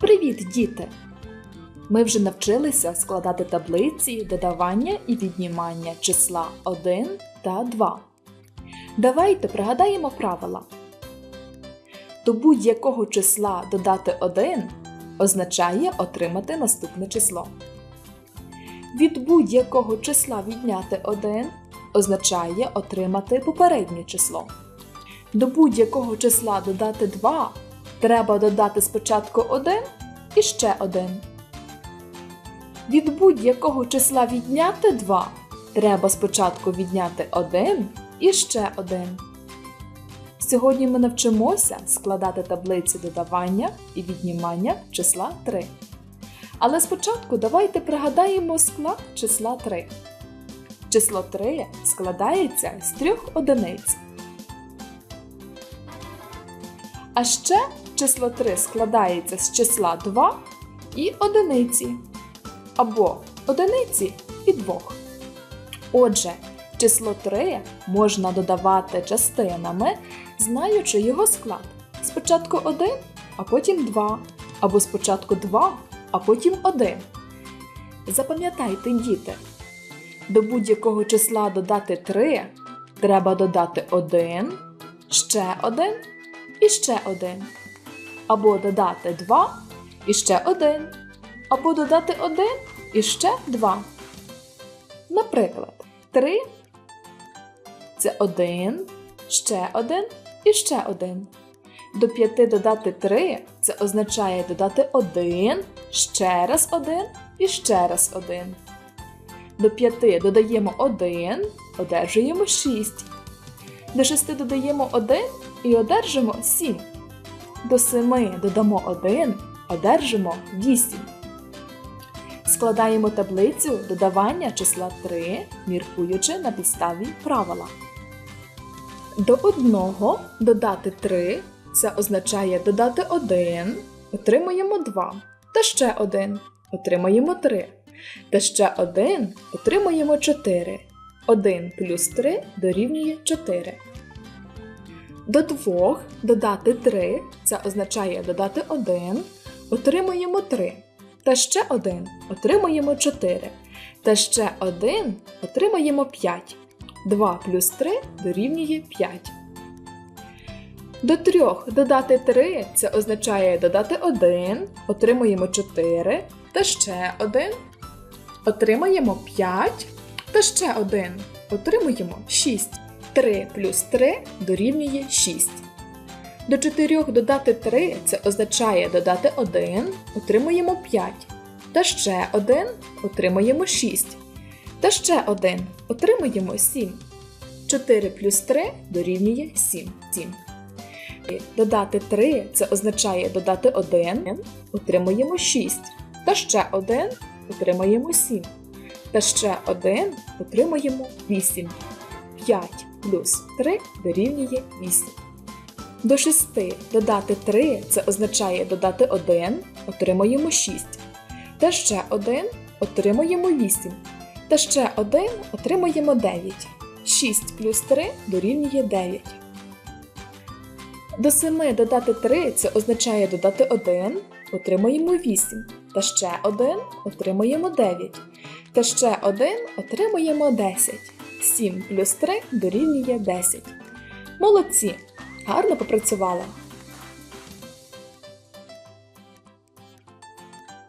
Привіт, діти! Ми вже навчилися складати таблиці додавання і віднімання числа 1 та 2. Давайте пригадаємо правила. До будь-якого числа додати 1 означає отримати наступне число. Від будь-якого числа відняти 1 означає отримати попереднє число. До будь-якого числа додати 2 треба додати спочатку 1 і ще 1. Від будь-якого числа відняти 2 треба спочатку відняти 1 і ще 1. Сьогодні ми навчимося складати таблиці додавання і віднімання числа 3. Але спочатку давайте пригадаємо склад числа 3. Число 3 складається з трьох одиниць. А ще число 3 складається з числа 2 і одиниці. Або одиниці і двох. Отже, число 3 можна додавати частинами, знаючи його склад. Спочатку 1, а потім 2, або спочатку 2, а потім 1. Запам'ятайте, діти, до будь-якого числа додати 3 треба додати 1, ще 1 і ще 1. Або додати 2 і ще 1. Або додати 1 і ще 2. Наприклад, 3 це 1, ще 1 і ще 1. До 5 додати 3 це означає додати 1, ще раз 1 і ще раз 1. До 5 додаємо 1, одержуємо 6. До 6 додаємо 1 і одержимо 7. До 7 додамо 1, одержимо 8. Складаємо таблицю додавання числа 3, міркуючи на підставі правила. До 1 додати 3 це означає додати 1, отримуємо 2. Та ще 1, отримаємо 3. Та ще 1, отримуємо 4. 1 плюс 3 дорівнює 4. До 2 додати 3 це означає додати 1, отримуємо 3. Та ще 1 отримуємо 4. Та ще 1 отримуємо 5. 2 плюс 3 дорівнює 5. До 3 додати 3 це означає додати 1, отримуємо 4. Та ще 1 отримаємо 5. Та ще 1 отримуємо 6. 3 плюс 3 дорівнює 6. До 4 додати 3 це означає додати 1, отримуємо 5. Та ще 1 отримуємо 6. Та ще 1 отримуємо 7. 4 плюс 3 дорівнює 7. 7. Додати 3 це означає додати 1, отримуємо 6. Та ще 1 отримаємо 7. Та ще 1 отримуємо 8. 5 плюс 3 дорівнює 8. До 6 додати 3 це означає додати 1, отримуємо 6. Та ще 1 отримуємо 8. Та ще 1 отримуємо 9. 6 плюс 3 дорівнює 9. До 7 додати 3 це означає додати 1, отримуємо 8. Та ще 1 отримуємо 9. Та ще 1 отримуємо 10. 7 плюс 3 дорівнює 10. Молодці! Гарно попрацювали!